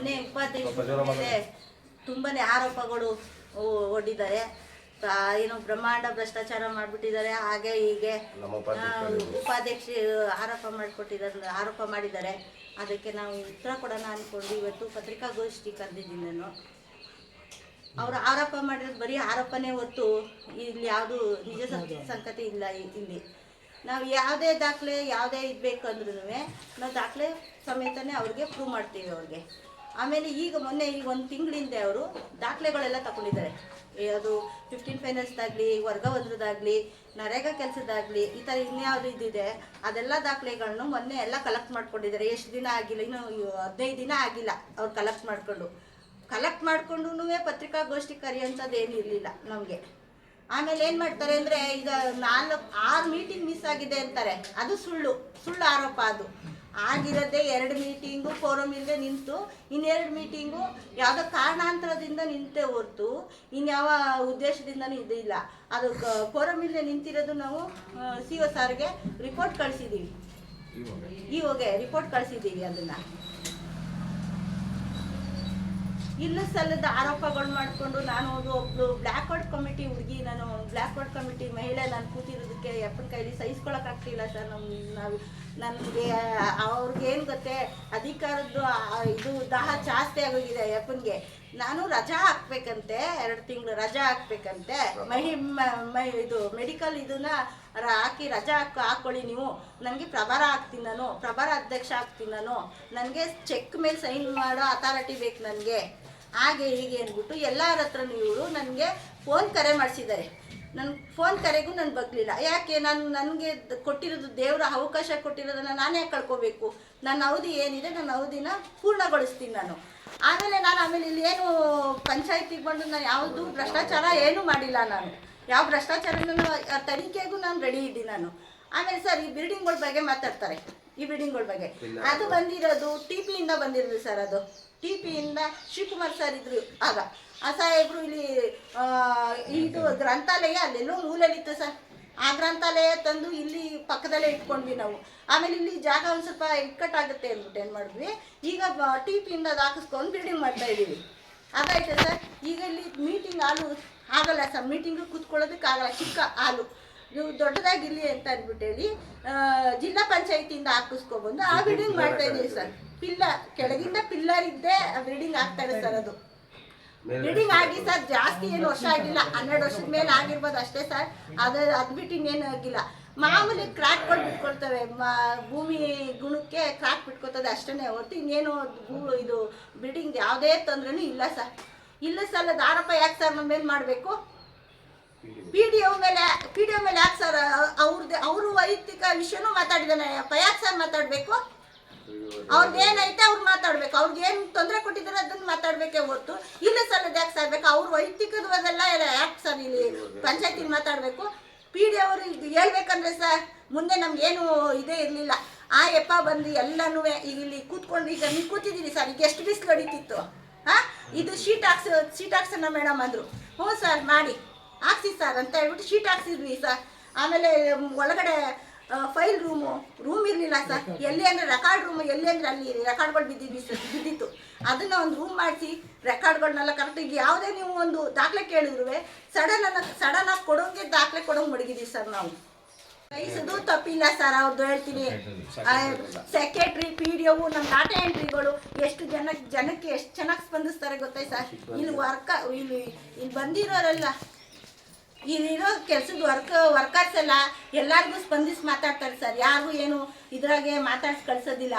ಮೊನ್ನೆ ಉಪಾಧ್ಯಕ್ಷ ಮೇಲೆ ತುಂಬಾನೇ ಆರೋಪಗಳು ಒಡ್ಡಿದ್ದಾರೆ ಏನು ಬ್ರಹ್ಮಾಂಡ ಭ್ರಷ್ಟಾಚಾರ ಮಾಡ್ಬಿಟ್ಟಿದ್ದಾರೆ. ಹಾಗೆ ಹೀಗೆ ಉಪಾಧ್ಯಕ್ಷ ಆರೋಪ ಮಾಡಿಕೊಟ್ಟಿದ್ದಾರೆ ಆರೋಪ ಮಾಡಿದ್ದಾರೆ. ಅದಕ್ಕೆ ನಾವು ಉತ್ತರ ಕೊಡೋಣ ಅಂದ್ಕೊಂಡು ಇವತ್ತು ಪತ್ರಿಕಾಗೋಷ್ಠಿ ಕರೆದಿದ್ದೀನಿ ನಾನು. ಅವರು ಆರೋಪ ಮಾಡಿರೋದು ಬರೀ ಆರೋಪನೇ ಹೊತ್ತು ಇಲ್ಲಿ ಯಾವುದು ನಿಜ ಸಂಗತಿ ಇಲ್ಲ ಇಲ್ಲಿ. ನಾವು ಯಾವುದೇ ದಾಖಲೆ ಯಾವುದೇ ಇದು ಬೇಕಂದ್ರೂ ನಾವು ದಾಖಲೆ ಸಮೇತನೇ ಅವ್ರಿಗೆ ಪ್ರೂವ್ ಮಾಡ್ತೀವಿ ಅವ್ರಿಗೆ. ಆಮೇಲೆ ಈಗ ಮೊನ್ನೆ ಈಗ ಒಂದು ತಿಂಗಳಿಂದೆ ಅವರು ದಾಖಲೆಗಳೆಲ್ಲ ತಗೊಂಡಿದ್ದಾರೆ ಅದು ಫಿಫ್ಟೀನ್ ಫೈನಲ್ಸ್ದಾಗಲಿ ವರ್ಗ ಒಂದ್ರದಾಗಲಿ ನರೇಗಾ ಕೆಲಸದಾಗಲಿ, ಈ ಥರ ಇನ್ಯಾವುದು ಇದಿದೆ, ಅದೆಲ್ಲ ದಾಖಲೆಗಳನ್ನು ಮೊನ್ನೆ ಎಲ್ಲ ಕಲೆಕ್ಟ್ ಮಾಡ್ಕೊಂಡಿದ್ದಾರೆ. ಎಷ್ಟು ದಿನ ಆಗಿಲ್ಲ, ಇನ್ನು ಹದಿನೈದು ದಿನ ಆಗಿಲ್ಲ ಅವ್ರು ಕಲೆಕ್ಟ್ ಮಾಡಿಕೊಂಡು. ಕಲೆಕ್ಟ್ ಮಾಡ್ಕೊಂಡು ಪತ್ರಿಕಾಗೋಷ್ಠಿ ಕರೆಯೋಂಥದ್ದು ಏನು ಇರಲಿಲ್ಲ ನಮಗೆ. ಆಮೇಲೆ ಏನು ಮಾಡ್ತಾರೆ ಅಂದರೆ ಈಗ ನಾಲ್ಕು, ಆರು ಮೀಟಿಂಗ್ ಮಿಸ್ ಆಗಿದೆ ಅಂತಾರೆ. ಅದು ಸುಳ್ಳು ಸುಳ್ಳು ಆರೋಪ ಅದು. ಆಗಿರೋದೇ ಎರಡು ಮೀಟಿಂಗು ಫೋರಮ್ ಇಲ್ಲದೆ ನಿಂತು ಇನ್ನೆರಡು ಮೀಟಿಂಗು ಯಾವುದೋ ಕಾರಣಾಂತರದಿಂದ ನಿಂತೆ ಹೊರ್ತು ಇನ್ಯಾವ ಉದ್ದೇಶದಿಂದನೂ ಇದಿಲ್ಲ. ಅದು ಫೋರಮ್ ಇಲ್ಲದೆ ನಿಂತಿರೋದು ನಾವು ಸಿ ಒ ಸಾರ್ಗೆ ರಿಪೋರ್ಟ್ ಕಳಿಸಿದ್ದೀವಿ ಇವಾಗೆ ರಿಪೋರ್ಟ್ ಕಳಿಸಿದ್ದೀವಿ ಅದನ್ನು. ಇಲ್ಲ ಸಲ್ಲದ ಆರೋಪಗಳು ಮಾಡಿಕೊಂಡು ನಾನು ಒಬ್ಬಳು ಬ್ಲ್ಯಾಕ್ ಬ್ಲ್ಯಾಕ್ಔಟ್ ಕಮಿಟಿ ಹುಡುಗಿ, ನಾನು ಬ್ಲ್ಯಾಕ್ಔಟ್ ಕಮಿಟಿ ಮಹಿಳೆ ನಾನು ಕೂತಿರೋದಕ್ಕೆ ಅಪ್ಪನ ಕೈಲಿ ಸಹಿಸ್ಕೊಳಕ್ಕಾಗ್ತಿಲ್ಲ ಸರ್ ನಮ್ಮ ನಾವು ನನಗೆ ಅವ್ರಿಗೇನು ಗೊತ್ತೇ, ಅಧಿಕಾರದ್ದು ಇದು ದಾಹ ಜಾಸ್ತಿ ಆಗೋಗಿದೆ ಅಪ್ಪನಿಗೆ. ನಾನು ರಜಾ ಹಾಕ್ಬೇಕಂತೆ, ಎರಡು ತಿಂಗಳು ರಜಾ ಹಾಕ್ಬೇಕಂತೆ. ಮಹಿ, ಮ- ಇದು ಮೆಡಿಕಲ್ ಇದನ್ನ ಹಾಕಿ ರಜಾ ಹಾಕ್, ಹಾಕೊಳ್ಳಿ ನೀವು. ನನಗೆ ಪ್ರಭಾರ ಹಾಕ್ತೀನಿ ನಾನು, ಪ್ರಭಾರ ಅಧ್ಯಕ್ಷ ಆಗ್ತೀನಿ ನಾನು. ನನಗೆ ಚೆಕ್ ಮೇಲೆ ಸೈನ್ ಮಾಡೋ ಅಥಾರಿಟಿ ಬೇಕು ನನಗೆ. ಹಾಗೆ ಹೀಗೆ ಅಂದ್ಬಿಟ್ಟು ಎಲ್ಲರ ಹತ್ರನೂ ಇವರು ನನಗೆ ಫೋನ್ ಕರೆ ಮಾಡಿಸಿದ್ದಾರೆ. ನನ್ನ ಫೋನ್ ಕರೆಗೂ ನಾನು ಬಗ್ಲಿಲ್ಲ. ಯಾಕೆ? ನಾನು ನನಗೆ ಕೊಟ್ಟಿರೋದು ದೇವರ ಅವಕಾಶ ಕೊಟ್ಟಿರೋದನ್ನು ನಾನೇ ಕಳ್ಕೋಬೇಕು? ನನ್ನ ಅವಧಿ ಏನಿದೆ ನನ್ನ ಅವಧಿನ ಪೂರ್ಣಗೊಳಿಸ್ತೀನಿ ನಾನು. ಆಮೇಲೆ ನಾನು ಆಮೇಲೆ ಇಲ್ಲಿ ಏನು ಪಂಚಾಯತಿಗೆ ಬಂದು ನಾನು ಯಾವುದು ಭ್ರಷ್ಟಾಚಾರ ಏನೂ ಮಾಡಿಲ್ಲ ನಾನು. ಯಾವ ಭ್ರಷ್ಟಾಚಾರನೂ ತನಿಖೆಗೂ ನಾನು ರೆಡಿ ಇದ್ದೀನಿ ನಾನು. ಆಮೇಲೆ ಸರ್ ಈ ಬಿಲ್ಡಿಂಗ್ಗಳ ಬಗ್ಗೆ ಮಾತಾಡ್ತಾರೆ. ಈ ಬಿಲ್ಡಿಂಗ್ಗಳ ಬಗ್ಗೆ. ಅದು ಬಂದಿರೋದು ಟಿ ಪಿಯಿಂದ ಬಂದಿರೋದು ಸರ್ ಅದು. ಟಿ ಪಿಯಿಂದ ಶಿವಕುಮಾರ್ ಸರ್ ಇದ್ರು ಆಗ. ಆ ಸಾಹೇಬ್ರು ಇಲ್ಲಿ ಇದು ಗ್ರಂಥಾಲಯ ಅಲ್ಲೆಲ್ಲೋ ಮೂಲೆಯಲ್ಲಿತ್ತು ಸರ್. ಆ ಗ್ರಂಥಾಲಯ ತಂದು ಇಲ್ಲಿ ಪಕ್ಕದಲ್ಲೇ ಇಟ್ಕೊಂಡ್ವಿ ನಾವು. ಆಮೇಲೆ ಇಲ್ಲಿ ಜಾಗ ಒಂದು ಸ್ವಲ್ಪ ಇಕ್ಕಟ್ಟಾಗುತ್ತೆ ಅಂದ್ಬಿಟ್ಟು ಏನು ಮಾಡಿದ್ವಿ. ಈಗ ಟಿ ಪಿಯಿಂದ ಅದು ಹಾಕಿಸ್ಕೊಂಡು ಬಿಲ್ಡಿಂಗ್ ಮಾಡ್ತಾ ಇದ್ದೀವಿ. ಅದಾಯ್ತು ಸರ್? ಈಗ ಇಲ್ಲಿ ಮೀಟಿಂಗ್ ಹಾಲು ಆಗಲ್ಲ ಸರ್. ಮೀಟಿಂಗ್ ಕೂತ್ಕೊಳ್ಳೋದಕ್ಕೆ ಆಗಲ್ಲ ಚಿಕ್ಕ ಹಾಲು. ನೀವು ದೊಡ್ಡದಾಗಿರ್ಲಿ ಅಂತ ಅಂದ್ಬಿಟ್ಟು ಹೇಳಿ ಜಿಲ್ಲಾ ಪಂಚಾಯತಿಯಿಂದ ಹಾಕಿಸ್ಕೊಬಂದು ಆ ಬಿಲ್ಡಿಂಗ್ ಮಾಡ್ತಾ ಇದೀವಿ ಸರ್. ಪಿಲ್ಲ ಕೆಳಗಿಂದ ಪಿಲ್ಲರ್ ಇದ್ದೇ ಬಿಲ್ಡಿಂಗ್ ಆಗ್ತಾರೆ ಸರ್ ಅದು. ಬಿಲ್ಡಿಂಗ್ ಆಗಿ ಸರ್ ಜಾಸ್ತಿ ಏನು ವರ್ಷ ಆಗಿಲ್ಲ ಹನ್ನೆರಡು ವರ್ಷದ ಮೇಲೆ ಆಗಿರ್ಬೋದು ಅಷ್ಟೇ ಸರ್. ಅದು ಅದ್ಬಿಟ್ಟು ಇನ್ನೇನು ಆಗಿಲ್ಲ. ಮಾಮೂಲಿ ಕ್ರಾಕ್ ಕೊಟ್ಟು ಬಿಟ್ಕೊಳ್ತವೆ. ಭೂಮಿ ಗುಣಕ್ಕೆ ಕ್ರಾಕ್ ಬಿಟ್ಕೊತದೆ ಅಷ್ಟೇ ಹೊರತು ಇನ್ನೇನು ಇದು ಬಿಲ್ಡಿಂಗ್ ಯಾವುದೇ ತೊಂದ್ರೆನೂ ಇಲ್ಲ ಸರ್. ಇಲ್ಲ ಸರ್ ದಾರಪ್ಪ ಯಾಕೆ ಸರ್ ನಮ್ಮ ಮೇಲೆ ಮಾಡಬೇಕು? ಪಿ ಡಿ ಒ ಮೇಲೆ ಪಿ ಡಿ ಒ ಮೇಲೆ ಯಾಕೆ ಸರ್ ಅವ್ರದ್ದು ಅವರು ವೈಯಕ್ತಿಕ ವಿಷಯನೂ ಮಾತಾಡಿದಾನೆ ಯಾಕೆ ಸರ್ ಮಾತಾಡಬೇಕು. ಏನೈತೆ ಅವ್ರು ಮಾತಾಡ್ಬೇಕು. ಅವ್ರಿಗೆ ಏನು ತೊಂದರೆ ಕೊಟ್ಟಿದ್ದಾರೆ ಅದನ್ನ ಮಾತಾಡಬೇಕೇ ಹೊರ್ತು. ಇಲ್ಲ ಸರ್ ಅದು ಯಾಕೆ ಸರ್ ಬೇಕು? ಅವ್ರ ವೈಯಕ್ತಿಕದ ಅದೆಲ್ಲ ಯಾಕೆ ಸರ್ ಇಲ್ಲಿ ಪಂಚಾಯತಿ ಮಾತಾಡಬೇಕು? ಪಿ ಡಿ ಅವರು ಹೇಳ್ಬೇಕಂದ್ರೆ ಸರ್ ಮುಂದೆ ನಮ್ಗೇನು ಇದೇ ಇರಲಿಲ್ಲ. ಆ ಯಪ್ಪ ಬಂದು ಎಲ್ಲನೂ ಇಲ್ಲಿ ಕೂತ್ಕೊಂಡು, ಈಗ ನೀವು ಕೂತಿದ್ದೀರಿ ಸರ್ ಈಗ ಎಷ್ಟು ಬಿಸಿಲು ಹೊಡಿತಿತ್ತು? ಹಾಂ? ಇದು ಶೀಟ್ ಹಾಕ್ಸ ಶೀಟ್ ಹಾಕ್ಸೋಣ ಮೇಡಮ್ ಅಂದರು. ಹ್ಞೂ ಸರ್ ಮಾಡಿ. ಹಾಕ್ಸಿ ಸರ್ ಅಂತ ಹೇಳ್ಬಿಟ್ಟು ಶೀಟ್ ಹಾಕ್ಸಿದ್ವಿ ಸರ್. ಆಮೇಲೆ ಒಳಗಡೆ ಫೈಲ್ ರೂಮು, ರೂಮ್ ಇರಲಿಲ್ಲ ಸರ್. ಎಲ್ಲಿ ಅಂದರೆ ರೆಕಾರ್ಡ್ ರೂಮು, ಎಲ್ಲಿ ಅಂದರೆ ಅಲ್ಲಿ ರೆಕಾರ್ಡ್ಗಳು ಬಿದ್ದಿದ್ವಿ ಸರ್, ಬಿದ್ದಿತ್ತು. ಅದನ್ನು ಒಂದು ರೂಮ್ ಮಾಡಿಸಿ ರೆಕಾರ್ಡ್ಗಳನ್ನೆಲ್ಲ ಕರೆಕ್ಟಾಗಿ ಯಾವುದೇ ನೀವು ಒಂದು ದಾಖಲೆ ಕೇಳಿದ್ರು ಸಡನ್ ಸಡನ್ ಆಗಿ ಕೊಡೋಂಗೆ ದಾಖಲೆ ಕೊಡೋಂಗೆ ಮಡಗಿದ್ದೀವಿ ಸರ್ ನಾವು. ವಹಿಸೋದು ತಪ್ಪಿಲ್ಲ ಸರ್ ಅವ್ರದ್ದು ಹೇಳ್ತೀನಿ. ಸೆಕ್ರೆಟ್ರಿ ಪಿ ಡಿ ಒ ನಮ್ಮ ಡಾಟಾ ಎಂಟ್ರಿಗಳು ಎಷ್ಟು ಜನ, ಜನಕ್ಕೆ ಎಷ್ಟು ಚೆನ್ನಾಗಿ ಸ್ಪಂದಿಸ್ತಾರೆ ಗೊತ್ತಾಯ್ತು ಸರ್? ಇಲ್ಲಿ ವರ್ಕ ಇಲ್ಲಿ ಇಲ್ಲಿ ಬಂದಿರೋರೆಲ್ಲ. ಇಲ್ಲಿರೋ ಕೆಲಸದ ವರ್ಕ್ ವರ್ಕರ್ಸ್ ಎಲ್ಲ ಎಲ್ಲರಿಗೂ ಸ್ಪಂದಿಸಿ ಮಾತಾಡ್ತಾರೆ ಸರ್. ಯಾರಿಗೂ ಏನು ಇದ್ರಾಗೆ ಮಾತಾಡ್ಸಿ ಕಳ್ಸೋದಿಲ್ಲ.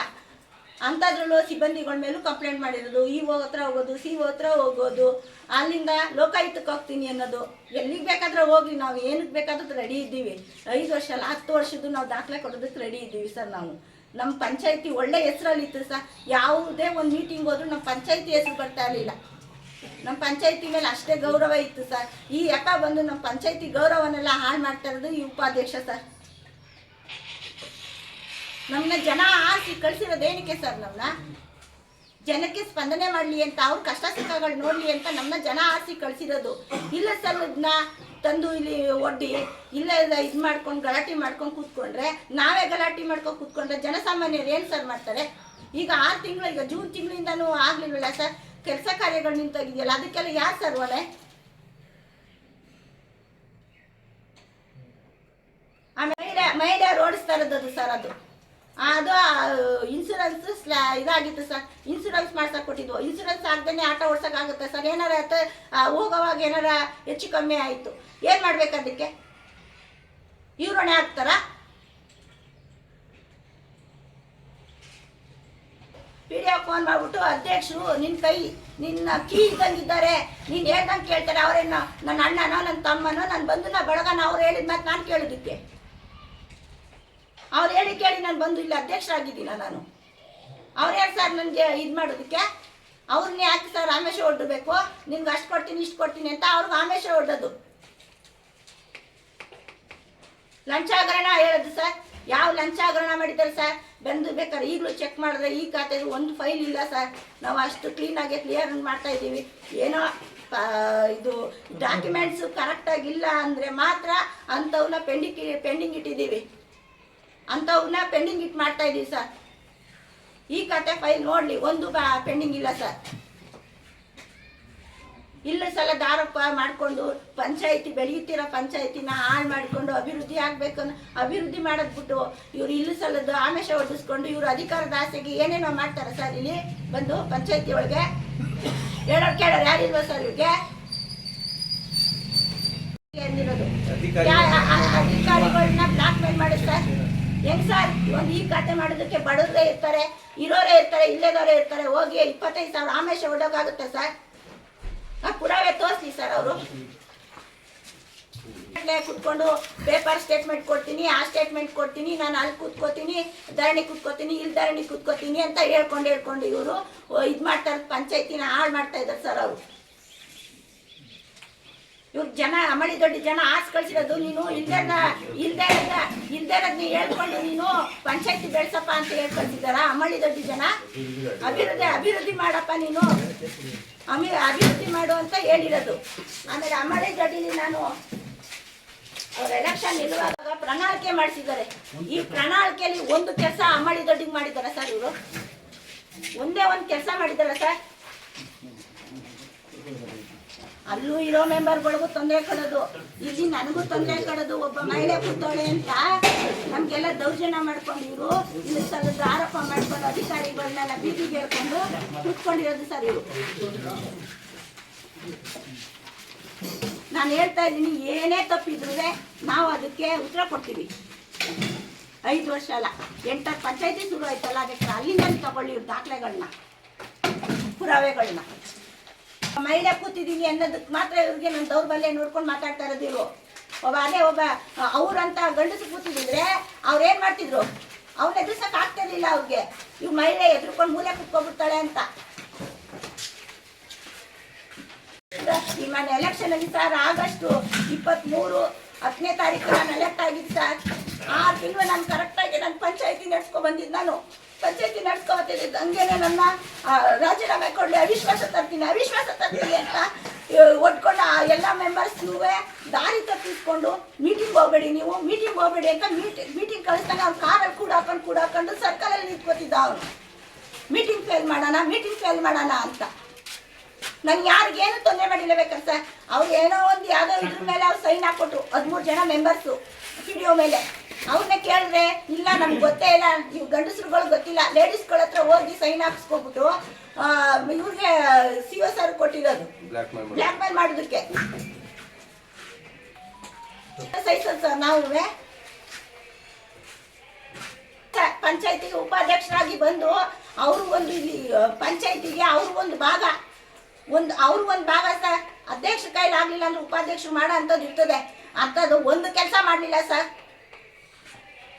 ಅಂಥದ್ರಲ್ಲೂ ಸಿಬ್ಬಂದಿಗಳ ಮೇಲೂ ಕಂಪ್ಲೇಂಟ್ ಮಾಡಿರೋದು ಇ ಓ ಹತ್ರ ಹೋಗೋದು, ಸಿ ಓ ಹತ್ರ ಹೋಗೋದು, ಅಲ್ಲಿಂದ ಲೋಕಾಯುಕ್ತಕ್ಕೆ ಹೋಗ್ತೀನಿ ಅನ್ನೋದು. ಎಲ್ಲಿಗೆ ಬೇಕಾದ್ರೆ ಹೋಗ್ಲಿ, ನಾವು ಏನಕ್ಕೆ ಬೇಕಾದ್ರೂ ರೆಡಿ ಇದ್ದೀವಿ. ಐದು ವರ್ಷ ಅಲ್ಲ, ಹತ್ತು ವರ್ಷದ್ದು ನಾವು ದಾಖಲೆ ಕೊಡೋದಕ್ಕೆ ರೆಡಿ ಇದ್ದೀವಿ ಸರ್ ನಾವು. ನಮ್ಮ ಪಂಚಾಯತಿ ಒಳ್ಳೆ ಹೆಸರಲ್ಲಿತ್ತು ಸರ್. ಯಾವುದೇ ಒಂದು ಮೀಟಿಂಗ್ ಹೋದ್ರೂ ನಮ್ಮ ಪಂಚಾಯತಿ ಹೆಸರು ಬರ್ತಾ ಇರಲಿಲ್ಲ. ನಮ್ಮ ಪಂಚಾಯತಿ ಮೇಲೆ ಅಷ್ಟೇ ಗೌರವ ಇತ್ತು ಸರ್. ಈ ಯಪ್ಪ ಬಂದು ನಮ್ಮ ಪಂಚಾಯತಿ ಗೌರವನೆಲ್ಲ ಹಾಳು ಮಾಡ್ತಾ ಇರೋದು ಈ ಉಪಾಧ್ಯಕ್ಷ ಸರ್. ನಮ್ಮನ್ನ ಜನ ಆರಿಸಿ ಕಳಿಸಿರೋದೇನಕ್ಕೆ ಸರ್ ನಮ್ಮನ್ನ ಜನಕ್ಕೆ ಸ್ಪಂದನೆ ಮಾಡಲಿ ಅಂತ, ಅವ್ರ ಕಷ್ಟ ಸುಖಗಳು ನೋಡಲಿ ಅಂತ ನಮ್ಮನ್ನ ಜನ ಆರಿಸಿ ಕಳ್ಸಿರೋದು. ಇಲ್ಲ ಸರ್ ಇದನ್ನ ತಂದು ಇಲ್ಲಿ ಒಡ್ಡಿ, ಇಲ್ಲ ಇದು ಮಾಡ್ಕೊಂಡು ಗಲಾಟೆ ಮಾಡ್ಕೊಂಡು ಕೂತ್ಕೊಂಡ್ರೆ, ನಾವೇ ಗಲಾಟೆ ಮಾಡ್ಕೊಂಡು ಕೂತ್ಕೊಂಡ್ರೆ ಜನಸಾಮಾನ್ಯರು ಏನು ಸರ್ ಮಾಡ್ತಾರೆ? ಈಗ ಆರು ತಿಂಗಳು, ಈಗ ಜೂನ್ ತಿಂಗಳಿಂದನೂ ಆಗಲಿಲ್ಲ ಸರ್? ಕೆಲಸ ಕಾರ್ಯಗಳು ನಿಂತೋಗಿದೆಯಲ್ಲ, ಅದಕ್ಕೆಲ್ಲ ಯಾರು ಸರ್ ಒಲೆ ಆ ಮಹಿಳೆ ಮಹಿಳೆಯರು ಓಡಿಸ್ತಾ ಇರೋದು ಸರ್ ಅದು. ಅದು ಇನ್ಸೂರೆನ್ಸ್ ಸ್ಲಾ, ಇದಾಗಿತ್ತು ಸರ್ ಇನ್ಸೂರೆನ್ಸ್ ಮಾಡ್ಸಕ್ ಕೊಟ್ಟಿದ್ವು. ಇನ್ಸೂರೆನ್ಸ್ ಆಟ ಆಟೋ ಓಡ್ಸೋಕ್ಕಾಗುತ್ತೆ ಸರ್ ಏನಾರ ಹೋಗೋವಾಗ ಏನಾರ ಹೆಚ್ಚು ಕಮ್ಮಿ ಆಯಿತು. ಏನು ಮಾಡ್ಬೇಕು ಅದಕ್ಕೆ? ಇವ್ರು ಹೊಣೆ ಡಿ ವಿಡಿಯೋ ಫೋನ್ ಮಾಡಿಬಿಟ್ಟು ಅಧ್ಯಕ್ಷರು ನಿನ್ನ ಕೈ, ನಿನ್ನ ಕೀ ಇದ್ದಂಗಿದ್ದಾರೆ. ನೀನು ಹೇಳ್ದಂಗೆ ಕೇಳ್ತಾರೆ. ಅವರೇನು ನನ್ನ ಅಣ್ಣನೋ ನನ್ನ ತಮ್ಮನೋ ನನ್ನ ಬಂಧುನ, ಬಳಗನ ಅವ್ರು ಹೇಳಿದ ಮತ್ತೆ ನಾನು ಕೇಳೋದಕ್ಕೆ. ಅವ್ರು ಹೇಳಿ ಕೇಳಿ ನಾನು ಬಂದು ಇಲ್ಲಿ ಅಧ್ಯಕ್ಷರಾಗಿದ್ದೀನ ನಾನು? ಅವ್ರು ಹೇಳಿ ಸರ್ ನನಗೆ ಇದು ಮಾಡೋದಕ್ಕೆ? ಅವ್ರನ್ನೇ ಯಾಕೆ ಸರ್ ರಾಮೇಶ ಹೊಡ್ಬೇಕು ನಿನ್ಗೆ ಅಷ್ಟು ಕೊಡ್ತೀನಿ, ಇಷ್ಟು ಕೊಡ್ತೀನಿ ಅಂತ ಅವ್ರಿಗೆ ರಾಮೇಶ್ವರ ಹೊಡ್ಡೋದು ಲಂಚಾಗರಣ ಹೇಳೋದು ಸರ್. ಯಾವ ಲಂಚಾಗ್ರಹಣ ಮಾಡಿದ್ದಾರೆ ಸರ್? ಬಂದು ಬೇಕಾದ್ರೆ ಈಗಲೂ ಚೆಕ್ ಮಾಡಿದ್ರೆ ಈ ಖಾತೆದು ಒಂದು ಫೈಲ್ ಇಲ್ಲ ಸರ್. ನಾವು ಅಷ್ಟು ಕ್ಲೀನಾಗಿ ಕ್ಲಿಯರ್ ಮಾಡ್ತಾ ಇದ್ದೀವಿ. ಏನೋ ಇದು ಡಾಕ್ಯುಮೆಂಟ್ಸು ಕರೆಕ್ಟಾಗಿ ಇಲ್ಲ ಅಂದರೆ ಮಾತ್ರ ಅಂಥವನ್ನ ಪೆಂಡಿಂಗ್ ಪೆಂಡಿಂಗ್ ಇಟ್ಟಿದ್ದೀವಿ. ಅಂಥವನ್ನ ಪೆಂಡಿಂಗ್ ಇಟ್ಟು ಮಾಡ್ತಾ ಇದ್ದೀವಿ ಸರ್. ಈ ಖಾತೆ ಫೈಲ್ ನೋಡಲಿ, ಒಂದು ಪೆಂಡಿಂಗ್ ಇಲ್ಲ ಸರ್. ಇಲ್ಲ ಸಲ ದಾರಪ್ಪ ಮಾಡಿಕೊಂಡು ಪಂಚಾಯಿತಿ ಬೆಳೆಯುತ್ತಿರೋ ಪಂಚಾಯತಿನ ಹಾಳು ಮಾಡಿಕೊಂಡು ಅಭಿವೃದ್ಧಿ ಆಗಬೇಕು ಅನ್ನೋ ಅಭಿವೃದ್ಧಿ ಮಾಡೋದ್ ಬಿಟ್ಟು ಇವ್ರು ಇಲ್ಲ ಸಲದ್ದು ಆಮೇಶ ಹೊಡಿಸ್ಕೊಂಡು ಇವರು ಅಧಿಕಾರದ ಆಸೆಗೆ ಏನೇನೋ ಮಾಡ್ತಾರೆ ಸರ್ ಇಲ್ಲಿ? ಬಂದು ಪಂಚಾಯಿತಿ ಒಳಗೆ. ಹೇಳೋರು ಕೇಳೋರು ಯಾರಿಲ್ವ ಸರ್ ಇವ್ರಿಗೆ? ಅಧಿಕಾರಿಗಳನ್ನ ಬ್ಲಾಕ್ ಮೇಲ್ ಸರ್. ಹೆಂಗ್ ಸರ್? ಒಂದು ಈ ಖಾತೆ ಮಾಡೋದಕ್ಕೆ ಬಡವರೇ ಇರ್ತಾರೆ ಇರೋರೇ ಇರ್ತಾರೆ ಇಲ್ಲೇದವರೇ ಇರ್ತಾರೆ ಹೋಗಿ ಇಪ್ಪತ್ತೈದು ಸಾವಿರ ಆಮೇಶ ಹೊಡೋಕ್ಕಾಗುತ್ತೆ ಸರ್? ಪುರಾವೆ ತೋರಿಸ್ಲಿ ಸರ್ ಅವರು. ಕುತ್ಕೊಂಡು ಪೇಪರ್ ಸ್ಟೇಟ್ಮೆಂಟ್ ಕೊಡ್ತೀನಿ, ಆ ಸ್ಟೇಟ್ಮೆಂಟ್ ಕೊಡ್ತೀನಿ, ನಾನು ಅಲ್ಲಿ ಕುತ್ಕೋತೀನಿ, ಧರಣಿ ಕೂತ್ಕೋತೀನಿ, ಇಲ್ಲಿ ಧರಣಿ ಕುತ್ಕೋತೀನಿ ಅಂತ ಹೇಳ್ಕೊಂಡು ಹೇಳ್ಕೊಂಡು ಇವರು ಇದು ಮಾಡ್ತಾರೆ ಪಂಚಾಯತಿನ ಹಾಳು ಮಾಡ್ತಾ ಇದ್ದಾರೆ ಸರ್ ಅವರು. ಇವ್ರು ಜನ, ಅಮಳಿ ದೊಡ್ಡ ಜನ ಆಸ್ ಕಳ್ಸಿರೋದು ನೀನು, ಇಲ್ದೇ ಇಲ್ದೇ ಇಲ್ದೇ ನೀ ಹೇಳ್ಕೊಂಡು ನೀನು ಪಂಚಾಯತಿ ಬೆಳ್ಸಪ್ಪ ಅಂತ ಹೇಳ್ಕೊಳ್ತಿದ್ದಾರ ಅಮಳಿ ದೊಡ್ಡ ಜನ? ಅಭಿವೃದ್ಧಿ ಅಭಿವೃದ್ಧಿ ಮಾಡಪ್ಪ ನೀನು. ಅಮಿ ಅಭಿವೃದ್ಧಿ ಮಾಡು ಅಂತ ಹೇಳಿರೋದು. ಆಮೇಲೆ ಅಮಳಿ ದೊಡ್ಡಿಲಿ ನಾನು ಅವ್ರ ಎಲೆಕ್ಷನ್ ನಿಲ್ಲುವಾಗ ಪ್ರಣಾಳಿಕೆ ಮಾಡಿಸಿದ್ದಾರೆ. ಈ ಪ್ರಣಾಳಿಕೆಯಲ್ಲಿ ಒಂದು ಕೆಲಸ ಅಮಳಿ ದೊಡ್ಡಿಗೆ ಮಾಡಿದ್ದಾರೆ ಸರ್ ಇವರು? ಒಂದೇ ಒಂದು ಕೆಲಸ ಮಾಡಿದ್ದಾರೆ ಸರ್? ಅಲ್ಲೂ ಇರೋ ಮೆಂಬರ್ಗಳಿಗೂ ತೊಂದರೆ ಕೊಡೋದು. ಇಲ್ಲಿ ನನಗೂ ತೊಂದರೆ ಕೊಡೋದು. ಒಬ್ಬ ಮಹಿಳೆ ಕೂತವಳೆ ಅಂತ ನಮ್ಗೆಲ್ಲ ದೌರ್ಜನ್ಯ ಮಾಡ್ಕೊಂಡು ಇವರು ಇಲ್ಲಿ ಸಲ್ಲದ ಆರೋಪ ಮಾಡ್ಕೊಂಡು ಅಧಿಕಾರಿಗಳನ್ನೆಲ್ಲ ಬೀದಿಗೆ ಹೇಳ್ಕೊಂಡು ಕುತ್ಕೊಂಡಿರೋದು ಸರ್ ಇವರು. ನಾನು ಹೇಳ್ತಾ ಇದ್ದೀನಿ, ಏನೇ ತಪ್ಪಿದ್ರು ನಾವು ಅದಕ್ಕೆ ಉತ್ತರ ಕೊಡ್ತೀವಿ. ಐದು ವರ್ಷ ಅಲ್ಲ ಎಂಟು ಪಂಚಾಯತಿ ಶುರು ಆಯ್ತಲ್ಲ, ಅದಕ್ಕೆ ಅಲ್ಲಿಂದ ತಗೊಳ್ಳಿ ದಾಖಲೆಗಳನ್ನ ಪುರಾವೆಗಳನ್ನ ಮಹಿಳೆ ಕೂತಿದ್ದೀನಿ ಅನ್ನೋದಕ್ಕೆ ಮಾತ್ರ ಇವ್ರಿಗೆ ನನ್ನ ದೌರ್ಬಲ್ಯ ನೋಡ್ಕೊಂಡು ಮಾತಾಡ್ತಾ ಇರೋದು ಇವರು. ಒಬ್ಬ ಅದೇ ಒಬ್ಬ ಅವ್ರಂತ ಗಂಡಸು ಕೂತಿದ್ರೆ ಅವ್ರು ಏನ್ ಮಾಡ್ತಿದ್ರು? ಅವ್ನ ಎದುರ್ಸಕ್ ಆಗ್ತಿರ್ಲಿಲ್ಲ ಅವ್ರಿಗೆ. ಇವ್ ಮಹಿಳೆ ಎದುರ್ಕೊಂಡು ಮೂಲೆ ಕುತ್ಕೊಂಡ್ಬಿಡ್ತಾಳೆ ಅಂತ. ಈ ಮನೆ ಎಲೆಕ್ಷನ್ ಅಲ್ಲಿ ಸರ್ ಆಗಸ್ಟ್ ಇಪ್ಪತ್ಮೂರು, ಹತ್ತನೇ ತಾರೀಕು ನಾನು ಎಲೆಕ್ಟ್ ಆಗಿದ್ದು ಸರ್ ಆರು ತಿಂಗಳು ನಾನು ಕರೆಕ್ಟಾಗಿ ನಾನು ಪಂಚಾಯತಿ ನಡ್ಸ್ಕೊ ಬಂದಿದ್ದು ನಾನು. ಪಂಚಾಯತಿ ನಡ್ಸ್ಕೊ ಬರ್ತಿದ್ದೆ ಹಂಗೇನೆ ನನ್ನ ರಾಜೀನಾಮೆ ಕೊಡ್ಲಿ, ಅವಿಶ್ವಾಸ ತರ್ತೀನಿ ಅವಿಶ್ವಾಸ ತರ್ತೀನಿ ಅಂತ ಒಟ್ಕೊಂಡು ಆ ಎಲ್ಲ ಮೆಂಬರ್ಸ್ನೂ ದಾರಿ ತಪ್ಪಿಸ್ಕೊಂಡು ಮೀಟಿಂಗ್ ಹೋಗ್ಬೇಡಿ ನೀವು ಮೀಟಿಂಗ್ ಹೋಗ್ಬೇಡಿ ಅಂತ ಮೀಟಿಂಗ್ ಮೀಟಿಂಗ್ ಕಳಿಸ್ತಾನೆ ಅವ್ರು ಕಾರಲ್ಲಿ ಕೂಡ ಹಾಕೊಂಡು ಕೂಡ ಹಾಕೊಂಡು ಸರ್ಕಲಲ್ಲಿ ನಿಂತ್ಕೋತಿದ್ದ ಅವರು. ಮೀಟಿಂಗ್ ಫೇಲ್ ಮಾಡೋಣ ಮೀಟಿಂಗ್ ಫೇಲ್ ಮಾಡೋಣ ಅಂತ. ನನ್ಗೆ ಯಾರಿಗೇನು ತೊಂದರೆ ಮಾಡಿಲ್ಲ ಬೇಕಾದ್ರೆ ಸರ್? ಅವ್ರು ಏನೋ ಒಂದು ಯಾವುದೋ ಇದ್ರ ಮೇಲೆ ಅವ್ರು ಸೈನ್ ಹಾಕ್ಕೊಟ್ರು. ಹದಿಮೂರು ಜನ ಮೆಂಬರ್ಸು ವಿಡಿಯೋ ಮೇಲೆ. ಅವ್ರನ್ನ ಕೇಳಿದ್ರೆ ಇಲ್ಲ ನಮ್ಗೆ ಗೊತ್ತೇ ಇಲ್ಲ ನೀವು ಗಂಡಸ್ರುಗಳು ಗೊತ್ತಿಲ್ಲ. ಲೇಡೀಸ್ಗಳ ಹತ್ರ ಹೋಗಿ ಸೈನ್ ಹಾಕ್ಸ್ಕೊಬಿಟ್ಟು ಇವ್ರಿಗೆ ಸಿ ಒ ಸರ್ ಕೊಟ್ಟಿರೋದು. ಬ್ಲ್ಯಾಕ್ ಮೇಲ್ ಮಾಡೋದಕ್ಕೆ. ಸಹಿಸೋದು ಸರ್ ನಾವು ಪಂಚಾಯತಿಗೆ ಉಪಾಧ್ಯಕ್ಷರಾಗಿ ಬಂದು ಅವರು ಒಂದು ಇಲ್ಲಿ ಪಂಚಾಯತಿಗೆ ಅವ್ರು ಒಂದು ಭಾಗ. ಒಂದು ಅವ್ರ ಒಂದು ಭಾಗ ಸರ್. ಅಧ್ಯಕ್ಷ ಕೈಲಾಗ್ಲಿಲ್ಲ ಅಂದ್ರೆ ಉಪಾಧ್ಯಕ್ಷರು ಮಾಡೋ ಅಂಥದ್ದು ಇರ್ತದೆ. ಅಂಥದ್ದು ಒಂದು ಕೆಲಸ ಮಾಡಲಿಲ್ಲ ಸರ್.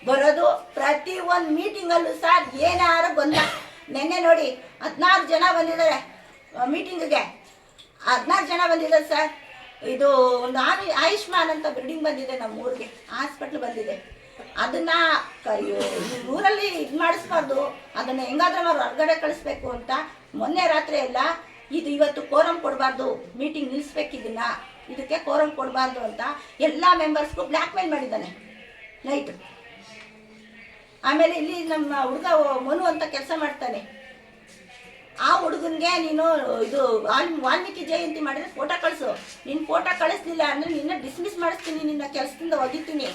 ಬರೋದು ಪ್ರತಿ ಒಂದು ಮೀಟಿಂಗಲ್ಲೂ ಸರ್ ಏನಾರು ಗೊಂದಲ ನೆನ್ನೆ ನೋಡಿ ಹದಿನಾರು ಜನ ಬಂದಿದ್ದಾರೆ ಮೀಟಿಂಗಿಗೆ ಹದಿನಾರು ಜನ ಬಂದಿದ್ದಾರೆ ಸರ್. ಇದು ಒಂದು ಆಮಿ ಆಯುಷ್ಮಾನ್ ಅಂತ ಬಿಲ್ಡಿಂಗ್ ಬಂದಿದೆ ನಮ್ಮ ಊರಿಗೆ ಹಾಸ್ಪಿಟ್ಲ್ ಬಂದಿದೆ. ಅದನ್ನ ಊರಲ್ಲಿ ಇದು ಮಾಡಿಸ್ಬಾರ್ದು, ಅದನ್ನ ಹೆಂಗಾದ್ರೂ ಅವ್ರು ಹೊರಗಡೆ ಕಳಿಸ್ಬೇಕು ಅಂತ ಮೊನ್ನೆ ರಾತ್ರಿ ಎಲ್ಲ ಇದು ಇವತ್ತು ಕೋರಂ ಕೊಡಬಾರ್ದು ಮೀಟಿಂಗ್ ನಿಲ್ಲಿಸ್ಬೇಕು ಇದನ್ನ, ಇದಕ್ಕೆ ಕೋರಂ ಕೊಡಬಾರ್ದು ಅಂತ ಎಲ್ಲ ಮೆಂಬರ್ಸ್ಗೂ ಬ್ಲ್ಯಾಕ್ ಮೇಲ್ ಮಾಡಿದ್ದಾನೆ. ನೈಟ್ ಆಮೇಲೆ ಇಲ್ಲಿ ನಮ್ಮ ಹುಡುಗ ಮನು ಅಂತ ಕೆಲಸ ಮಾಡ್ತಾನೆ. ಆ ಹುಡುಗನ್ಗೆ ನೀನು ಇದು ವಾಲ್ಮೀಕಿ ಜಯಂತಿ ಮಾಡಿದ್ರೆ ಫೋಟೋ ಕಳಿಸು. ನಿನ್ನ ಫೋಟೋ ಕಳಿಸ್ಲಿಲ್ಲ ಅಂದ್ರೆ ನಿನ್ನ ಡಿಸ್ಮಿಸ್ ಮಾಡಿಸ್ತೀನಿ, ನಿನ್ನ ಕೆಲಸದಿಂದ ಒಗಿತೀನಿ.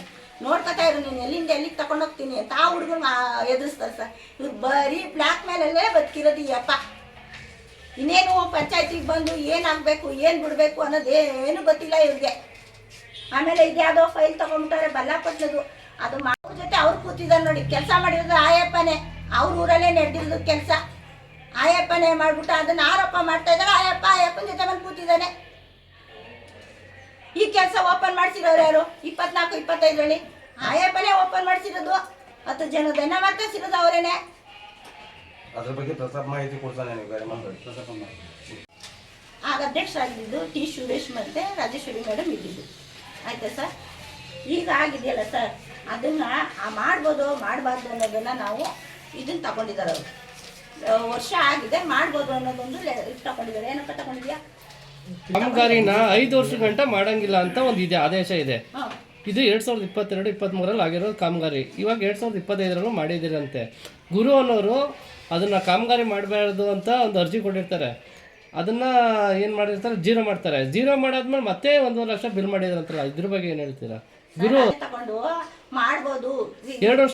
ನೋಡ್ಕೊತಾ ಇರು, ನೀನು ಎಲ್ಲಿಂದ ಎಲ್ಲಿಗೆ ತಗೊಂಡೋಗ್ತೀನಿ ಅಂತ ಆ ಹುಡುಗನ ಎದುರಿಸ್ತಾರೆ ಸರ್. ಇವ್ರು ಬರೀ ಬ್ಲ್ಯಾಕ್ ಮೇಲಲ್ಲೇ ಬದುಕಿರೋದು ಯಪ್ಪ ಇನ್ನೇನು ಪಂಚಾಯತಿಗೆ ಬಂದು ಏನಾಗಬೇಕು, ಏನು ಬಿಡಬೇಕು ಅನ್ನೋದು ಏನು ಗೊತ್ತಿಲ್ಲ ಇವ್ರಿಗೆ. ಆಮೇಲೆ ಇದ್ಯಾವುದೋ ಫೈಲ್ ತಗೊಂಡ್ಬಿಟ್ಟಾರೆ ಬಲ್ಲಾಪಟ್ನದು ಅದು ಮಾಡೋ ಜೊತೆ ಅವ್ರು ಕೂತಿದ್ದಾರೆ ನೋಡಿ ಕೆಲಸ ಮಾಡಿರೋದು ಆಯಪ್ಪನೇ. ಅವ್ರ ಊರಲ್ಲೇ ನಡೆದಿರೋದು ಕೆಲಸ. ಆಯಪ್ಪನೇ ಮಾಡ್ಬಿಟ್ಟು ಅದನ್ನ ಆರೋಪ ಮಾಡ್ತಾ ಇದ್ದಾರೆ. ಆಯಪ್ಪ ಆಯಪ್ಪನ ಜೊತೆ ಬಂದು ಕೂತಿದ್ದಾನೆ. ಈ ಕೆಲಸ ಓಪನ್ ಮಾಡಿಸಿರೋರು ಯಾರು? ಇಪ್ಪತ್ನಾಲ್ಕು ಇಪ್ಪತ್ತೈದರಲ್ಲಿ? ಆಯಪ್ಪನೇ ಓಪನ್ ಮಾಡಿಸಿರೋದು. ಹತ್ತು ಜನದನ್ನ ಮಾತಾಡ್ಸಿರೋದು ಅವರೇನೆ. ಅದ್ರ ಬಗ್ಗೆ ಪ್ರತಾಪ್ ಮಾಹಿತಿ ಕೊಡ್ತಾನೆ ಆಗ ಅಧ್ಯಕ್ಷರಾಗಿದ್ದು ಟಿ ಸುರೇಶ್ ಮತ್ತೆ ರಾಜೇಶ್ವರಿ ಮೇಡಮ್ ಇದ್ದಿದ್ದು. ಆಯ್ತಾ ಸರ್? ಈಗ ಆಗಿದೆಯಲ್ಲ ಸರ್ ಅದನ್ನ ಆ ಮಾಡ್ಬೋದು ಮಾಡಬಾರ್ದು ಅನ್ನೋದನ್ನ ನಾವು ಇದನ್ನ ತಗೊಂಡಿದ್ದಾರೆ ಅವರು. ವರ್ಷ ಆಗಿದೆ ಮಾಡ್ಬೋದು ಅನ್ನೋದೊಂದು ತಗೊಂಡಿದ್ದಾರೆ. ಏನಪ್ಪ ತಗೊಂಡಿದ್ಯಾ? ಕಾಮಗಾರಿನ ಐದು ವರ್ಷ ಗಂಟ ಮಾಡಂಗಿಲ್ಲ ಅಂತ ಒಂದು ಇದೆ ಆದೇಶ ಇದೆ. ಇದು ಎರಡ್ ಸಾವಿರದ ಇಪ್ಪತ್ತೆರಡು ಇಪ್ಪತ್ತ್ಮೂರಲ್ಲಿ ಆಗಿರೋ ಕಾಮಗಾರಿ. ಇವಾಗ ಎರಡ್ ಸಾವಿರದ ಇಪ್ಪತ್ತೈದರಲ್ಲೂ ಮಾಡಿದಿರಂತೆ ಗುರು ಅನ್ನೋರು ಅದನ್ನ ಕಾಮಗಾರಿ ಮಾಡಬಾರ್ದು ಅಂತ ಒಂದು ಅರ್ಜಿ ಕೊಟ್ಟಿರ್ತಾರೆ. ಅದನ್ನ ಏನು ಮಾಡಿರ್ತಾರೆ? ಜೀರೋ ಮಾಡ್ತಾರೆ. ಜೀರೋ ಮಾಡಾದ್ಮೇಲೆ ಮತ್ತೆ ಒಂದೂವರೆ ಲಕ್ಷ ಬಿಲ್ ಮಾಡಿದ್ರಂತಲ್ಲ ಇದ್ರ ಬಗ್ಗೆ ಏನು ಹೇಳ್ತೀರಾ? ಗುರು. ತಗೊಂಡು ಮಾಡ್ಬೋದು. ಎರಡು ವರ್ಷ